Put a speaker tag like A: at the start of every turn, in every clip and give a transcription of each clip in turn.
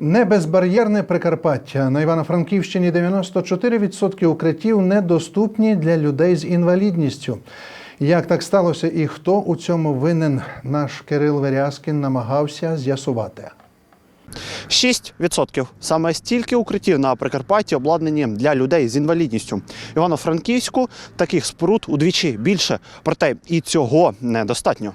A: Небезбар'єрне Прикарпаття. На Івано-Франківщині 94% укриттів недоступні для людей з інвалідністю. Як так сталося і хто у цьому винен, наш Кирил Верязкін намагався з'ясувати.
B: 6%. Саме стільки укриттів на Прикарпатті обладнані для людей з інвалідністю. Івано-Франківську таких споруд удвічі більше, проте і цього недостатньо.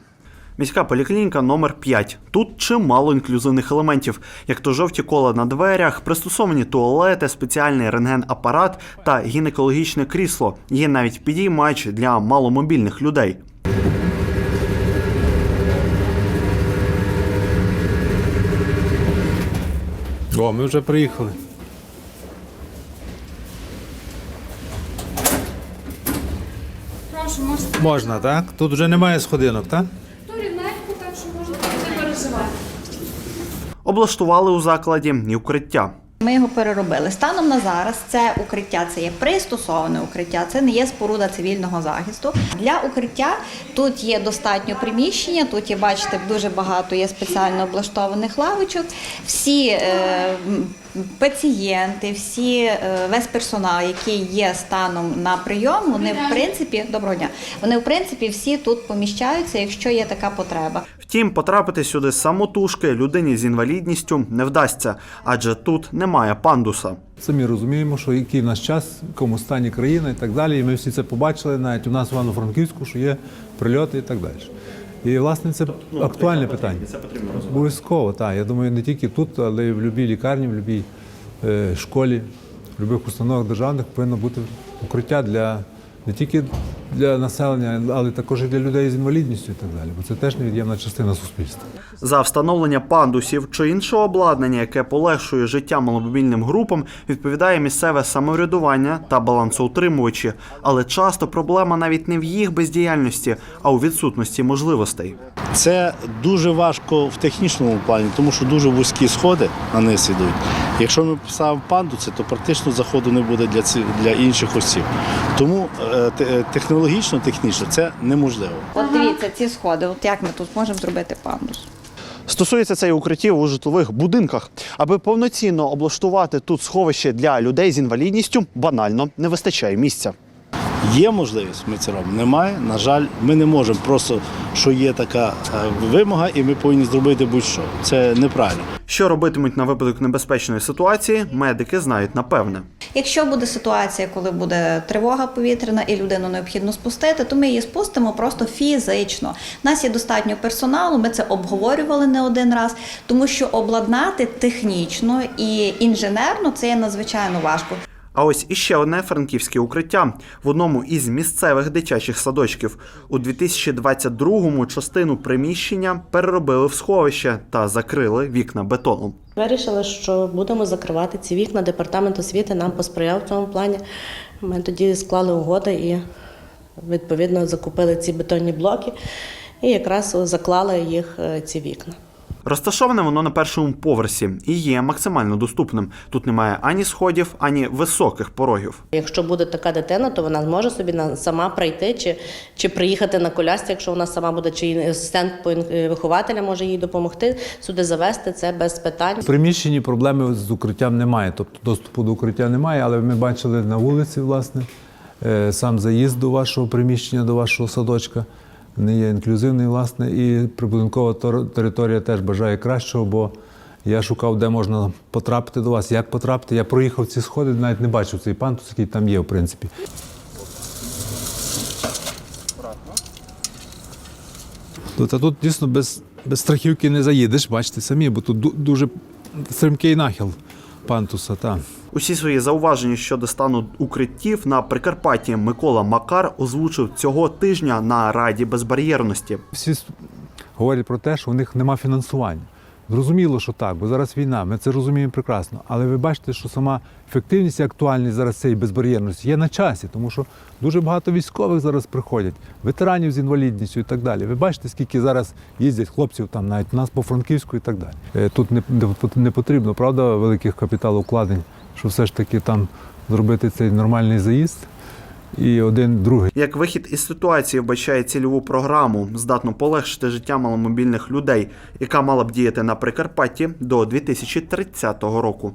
B: Міська поліклініка номер 5 Тут чимало інклюзивних елементів, як то жовті кола на дверях, пристосовані туалети, спеціальний рентген-апарат та гінекологічне крісло. Є навіть підіймач для маломобільних людей.
C: О, ми вже приїхали.
D: Прошу,
C: Можна, так? Тут вже немає сходинок, так?
D: ту рівненьку, так що можете не переживати.
B: Облаштували у закладі і укриття.
E: Ми його переробили. Станом на зараз це укриття, це є пристосоване укриття, це не є споруда цивільного захисту. Для укриття тут є достатньо приміщення. Тут є, бачите, дуже багато є спеціально облаштованих лавочок. Всі е, пацієнти, всі е, весь персонал, який є станом на прийом, вони в принципі доброго дня. Вони в принципі всі тут поміщаються, якщо є така потреба.
B: Втім, потрапити сюди самотужки людині з інвалідністю не вдасться, адже тут немає пандуса.
C: Самі розуміємо, що який в нас час, в якому стані країна і так далі. І ми всі це побачили, навіть у нас в Івано-Франківську, що є прильоти і так далі. І, власне, це актуальне питання. Це потрібно розвивати. Обов'язково, так. Я думаю, не тільки тут, але й в будь-якій лікарні, в будь-якій е, школі, в будь-яких установах державних повинно бути укриття для не тільки для населення, але також і для людей з інвалідністю і так далі. Бо це теж невід'ємна частина суспільства.
B: За встановлення пандусів чи іншого обладнання, яке полегшує життя маломобільним групам, відповідає місцеве самоврядування та балансоутримувачі. Але часто проблема навіть не в їх бездіяльності, а у відсутності можливостей.
F: Це дуже важко в технічному плані, тому що дуже вузькі сходи на низ ідуть. Якщо ми поставимо пандуси, то практично заходу не буде для ці- для інших осіб. Тому е, е, технологічно, технічно це неможливо.
E: От дивіться, ці сходи, от як ми тут можемо зробити пандус?
B: Стосується це і укриттів у житлових будинках. Аби повноцінно облаштувати тут сховище для людей з інвалідністю, банально не вистачає місця.
F: Є можливість, ми це робимо. Немає. На жаль, ми не можемо просто, що є така е, вимога, і ми повинні зробити будь-що. Це неправильно.
B: Що робитимуть на випадок небезпечної ситуації, медики знають напевне.
E: Якщо буде ситуація, коли буде тривога повітряна і людину необхідно спустити, то ми її спустимо просто фізично. У нас є достатньо персоналу, ми це обговорювали не один раз, тому що обладнати технічно і інженерно це є надзвичайно важко.
B: А ось іще одне франківське укриття в одному із місцевих дитячих садочків. У 2022-му частину приміщення переробили в сховище та закрили вікна бетоном.
G: Вирішили, що будемо закривати ці вікна. Департамент освіти нам посприяв в цьому плані. Ми тоді склали угоди і відповідно закупили ці бетонні блоки і якраз заклали їх е, ці вікна.
B: Розташоване воно на першому поверсі і є максимально доступним. Тут немає ані сходів, ані високих порогів.
G: Якщо буде така дитина, то вона зможе собі сама прийти чи, чи приїхати на колясці, якщо вона сама буде, чи асистент е, вихователя може їй допомогти сюди завести це без питань.
C: В приміщенні проблеми з укриттям немає, тобто доступу до укриття немає, але ми бачили на вулиці, власне, е, сам заїзд до вашого приміщення, до вашого садочка не є інклюзивний, власне, і прибудинкова територія теж бажає кращого, бо я шукав, де можна потрапити до вас, як потрапити. Я проїхав ці сходи, навіть не бачив цей пантус, який там є, в принципі. Тут, а тут дійсно без, без страхівки не заїдеш, бачите самі, бо тут дуже стрімкий нахил пантуса. Та.
B: Усі свої зауваження щодо стану укриттів на Прикарпатті Микола Макар озвучив цього тижня на Раді безбар'єрності.
C: Всі говорять про те, що у них нема фінансування. Зрозуміло, що так, бо зараз війна, ми це розуміємо прекрасно. Але ви бачите, що сама ефективність і актуальність зараз цієї безбар'єрності є на часі, тому що дуже багато військових зараз приходять, ветеранів з інвалідністю і так далі. Ви бачите, скільки зараз їздять хлопців там навіть у нас по Франківську і так далі. Е, Тут не, потрібно, правда, великих капіталовкладень, щоб все ж таки там зробити цей нормальний заїзд. І один другий.
B: Як вихід із ситуації вбачає цільову програму, здатну полегшити життя маломобільних людей, яка мала б діяти на Прикарпатті до 2030 року.